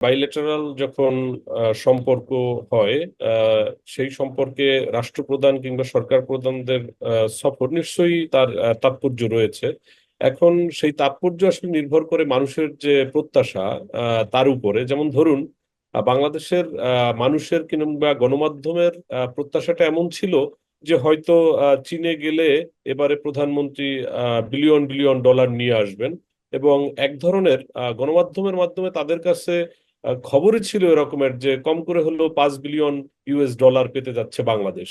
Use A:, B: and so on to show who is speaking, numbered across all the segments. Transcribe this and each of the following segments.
A: Bilateral যখন সম্পর্ক হয় সেই সম্পর্কে রাষ্ট্রপ্রধান কিংবা সরকার প্রধানদের সফর নিশ্চয়ই তার তাৎপর্য রয়েছে। এখন সেই তাৎপর্য আসলে নির্ভর করে মানুষের যে প্রত্যাশা তার উপরে। যেমন ধরুন বাংলাদেশের মানুষের কিংবা গণমাধ্যমের প্রত্যাশাটা এমন ছিল যে হয়তো চীনে গেলে এবারে প্রধানমন্ত্রী বিলিয়ন বিলিয়ন ডলার নিয়ে আসবেন এবং এক ধরনের গণমাধ্যমের মাধ্যমে তাদের কাছে আহ, খবরই ছিল এরকমের যে কম করে হলেও পাঁচ বিলিয়ন ইউএস ডলার পেতে যাচ্ছে বাংলাদেশ।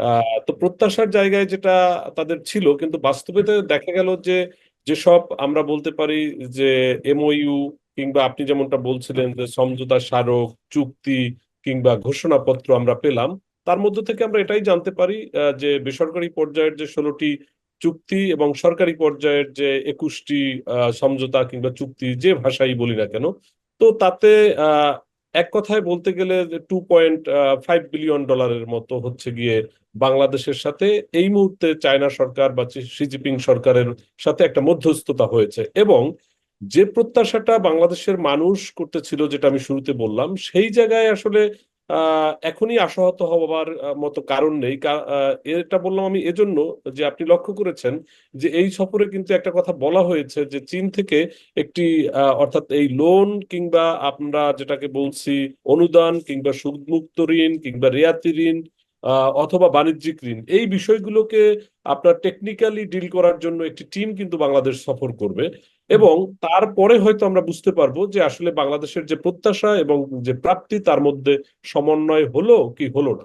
A: আহ, তো প্রত্যাশার জায়গায় যেটা তাদের ছিল কিন্তু বাস্তবেতে দেখা গেল যে যেসব আমরা বলতে পারি যে এমওইউ কিংবা আপনি যেমনটা বলছিলেন যে সমঝোতা স্মারক চুক্তি কিংবা ঘোষণাপত্র আমরা পেলাম তার মধ্যে থেকে আমরা এটাই জানতে পারি আহ, যে বেসরকারি পর্যায়ের যে ষোলোটি চুক্তি এবং সরকারি পর্যায়ের যে একুশটি আহ, সমঝোতা কিংবা চুক্তি যে ভাষাই বলি না কেন তো তাতে এক কথায় বলতে গেলে টু পয়েন্ট ফাইভ বিলিয়ন ডলারের মতো হচ্ছে গিয়ে বাংলাদেশের সাথে এই মুহূর্তে চায়না সরকার বা শি জিনপিং সরকারের সাথে একটা মধ্যস্থতা হয়েছে এবং যে প্রত্যাশাটা বাংলাদেশের মানুষ করতেছিল যেটা আমি শুরুতে বললাম, সেই জায়গায় আসলে এখনই আশাহত হবার মতো কারণ নেই। এটা বললাম আমি এজন্য যে আপনি লক্ষ্য করেছেন যে এই সফরে কিন্তু একটা কথা বলা হয়েছে যে চীন থেকে একটি অর্থাৎ এই লোন কিংবা আমরা যেটাকে বলছি অনুদান কিংবা সুদমুক্ত ঋণ কিংবা রেয়াতি ঋণ অথবা বাণিজ্যিক ঋণ, এই বিষয়গুলোকে আপনার টেকনিক্যালি ডিল করার জন্য একটি টিম কিন্তু বাংলাদেশ সফর করবে। এবং তারপরে হয়তো আমরা বুঝতে পারব যে আসলে বাংলাদেশের যে প্রত্যাশা এবং যে প্রাপ্তি, তার মধ্যে সমন্বয় হলো কি হলো না।